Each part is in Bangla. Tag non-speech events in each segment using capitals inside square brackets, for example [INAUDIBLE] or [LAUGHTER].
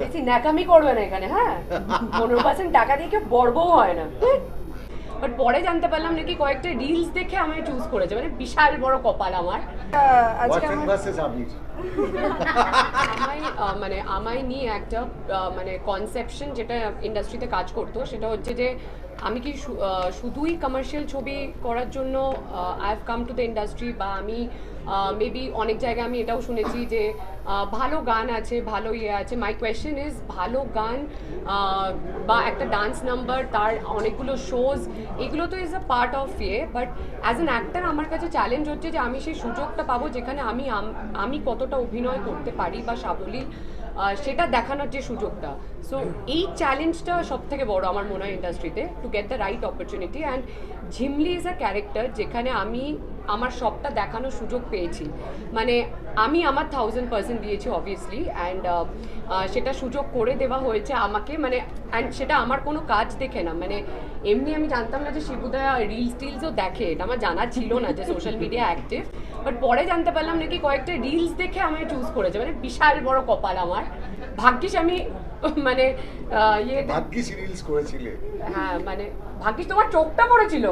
বেশি ন্যাকামি করবে না এখানে হ্যাঁ? পনেরো পার্সেন্ট টাকা দিয়ে কেউ বর্বও হয় না। বাট পরে জানতে পারলাম নাকি কয়েকটা রিলস দেখে আমায় চুজ করেছে মানে বিশাল বড় কপাল আমার। মানে আমায় নিয়ে একটা মানে কনসেপশন যেটা ইন্ডাস্ট্রিতে কাজ করতো সেটা হচ্ছে যে আমি কি শুধুই কমার্শিয়াল ছবি করার জন্য I have come to the industry বা আমি মেবি অনেক জায়গায় আমি এটাও শুনেছি যে ভালো গান আছে, ভালো ইয়ে আছে। মাই কোয়েশ্চেন ইজ ভালো গান বা একটা ডান্স নাম্বার তার অনেকগুলো শোজ এগুলো তো ইজ আ পার্ট অফ ইয়ে বাট অ্যাজ অ্যান অ্যাক্টার আমার কাছে চ্যালেঞ্জ হচ্ছে যে আমি সেই সুযোগটা পাবো যেখানে আমি আমি কতটা অভিনয় করতে পারি বা সাবলীল সেটা দেখানোর যে সুযোগটা। সো এই চ্যালেঞ্জটা সব থেকে বড় আমার মনে হয় ইন্ডাস্ট্রিতে to get the right opportunity and Jhimli is a character যেখানে আমি আমার সবটা দেখানোর সুযোগ পেয়েছি। মানে আমি আমার থাউজেন্ড পার্সেন্ট দিয়েছি অবভিয়াসলি অ্যান্ড সেটা সুযোগ করে দেওয়া হয়েছে আমাকে মানে অ্যান্ড সেটা আমার কোনো কাজ দেখে না। মানে এমনি আমি জানতাম না যে শিবুদা রিলস টিলসও দেখে। এটা আমার জানা ছিল না যে সোশ্যাল মিডিয়া অ্যাক্টিভ বাট পরে জানতে পারলাম নাকি কয়েকটা রিলস দেখে আমায় চুজ করেছে। মানে বিশাল বড় কপাল আমার। ভাগ্যিস আমি [LAUGHS] মানে ইয়ে ভাগ্যিস রিলস করেছিলে। হ্যাঁ মানে ভাগ্যিস তোমার চোখটা পড়েছিল।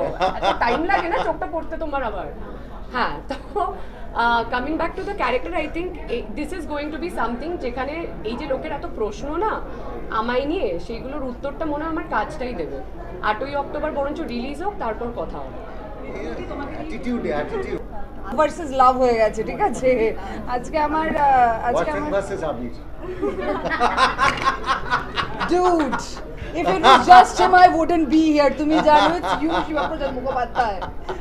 টাইম লাগে না চোখটা পড়তে তোমার আবার। হ্যাঁ তো coming back to the character I think this is going to be something যেখানে এই যে লোকের এত প্রশ্ন না আমায় নিয়ে সেইগুলোর উত্তরটা মনে হয় আমার কাজটাই দেবে। আটই অক্টোবর বরঞ্চ রিলিজ হোক তারপর কথা হবে। ভার্সেস লাভ হয়ে গেছে ঠিক আছে? আজকে আমার আজকে আমার versus Abir dude if it was just him I wouldn't be here. তুমি জানো it's you শিবপ্রসাদ মুখোপাধ্যায়।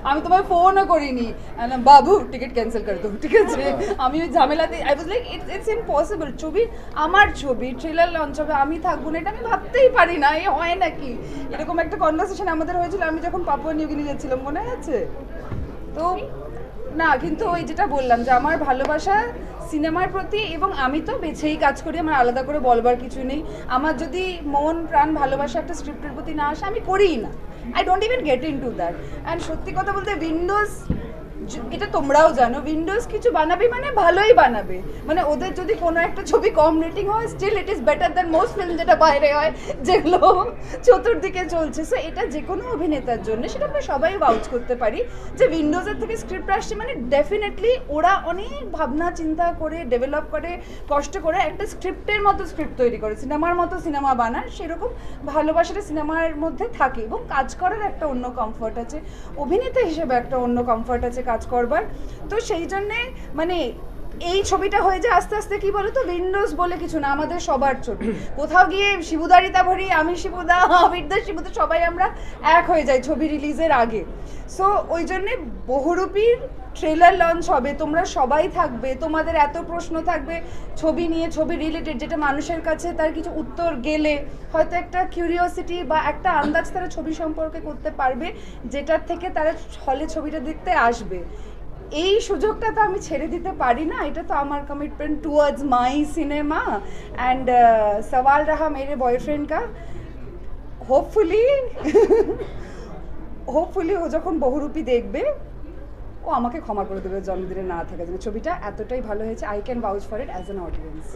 আমি তোমায় ফোনও করিনি। বাবু টিকিট ক্যান্সেল করে দেবো ঠিক আছে? আমি ওই ঝামেলাতে I was like it's it's impossible ছবি আমার ছবি ট্রেলার লঞ্চ হবে আমি থাকব না এটা আমি ভাবতেই পারি না এ হয় নাকি? এরকম একটা কনভারসেশন আমাদের হয়েছিল আমি যখন পাপুয়া নিউগিনি যাচ্ছিলাম মনে আছে? তো না, কিন্তু ওই যেটা বললাম যে আমার ভালোবাসা সিনেমার প্রতি এবং আমি তো বেছেই কাজ করি, আমার আলাদা করে বলবার কিছু নেই। আমার যদি মন, প্রাণ, ভালোবাসা একটা স্ক্রিপ্টের প্রতি না আসে, আমি করিই না। I don't even get into that and সত্যি কথা বলতে উইন্ডোজ এটা তোমরাও জানো উইন্ডোজ কিছু বানাবে মানে ভালোই বানাবে। মানে ওদের যদি কোনো একটা ছবি কম রেটিং হয় still it is better than most film যেটা বাইরে হয় যেগুলো চতুর্দিকে চলছে। সো এটা যে কোনো অভিনেতার জন্য সেটা আমরা সবাই ভাউচ করতে পারি যে উইন্ডোজের থেকে স্ক্রিপ্ট আসছে মানে ডেফিনেটলি ওরা অনেক ভাবনা, চিন্তা করে ডেভেলপ করে, কষ্ট করে একটা স্ক্রিপ্টের মতো স্ক্রিপ্ট তৈরি করে। সিনেমার মতো সিনেমা বানায়, সেরকম ভালোবাসাটা সিনেমার মধ্যে থাকে এবং কাজ করার একটা অন্য কমফর্ট আছে। অভিনেতা হিসেবে একটা অন্য কমফর্ট আছে কাজ করবার। তো সেই জন্যে মানে এই ছবিটা হয়ে যায় আস্তে আস্তে, কি বলতো? উইন্ডোজ বলে কিছু না, আমাদের সবার ছবি। কোথাও গিয়ে শিবুদারিতা ভরি আমি শিবুদা আবিরদা শিবুদা, সবাই আমরা এক হয়ে যাই ছবি রিলিজের আগে। সো ওই জন্যে বহুরূপীর ট্রেলার লঞ্চ হবে, তোমরা সবাই থাকবে, তোমাদের এত প্রশ্ন থাকবে ছবি নিয়ে, ছবি রিলেটেড যেটা মানুষের কাছে তার কিছু উত্তর গেলে হয়তো একটা কিউরিওসিটি বা একটা আন্দাজ তারা ছবি সম্পর্কে করতে পারবে, যেটার থেকে তারা হলে ছবিটা দেখতে আসবে। এই সুযোগটা তো আমি ছেড়ে দিতে পারি না। এটা তো আমার commitment towards my cinema and সওয়াল রাহা মেরে বয়ফ্রেন্ড কা হোপফুলি হোপফুলি ও যখন বহুরূপী দেখবে, ও আমাকে ক্ষমা করে দেবে, জন্মদিনে না থাকার জন্য। ছবিটা এতটাই ভালো হয়েছে I can vouch for it as an audience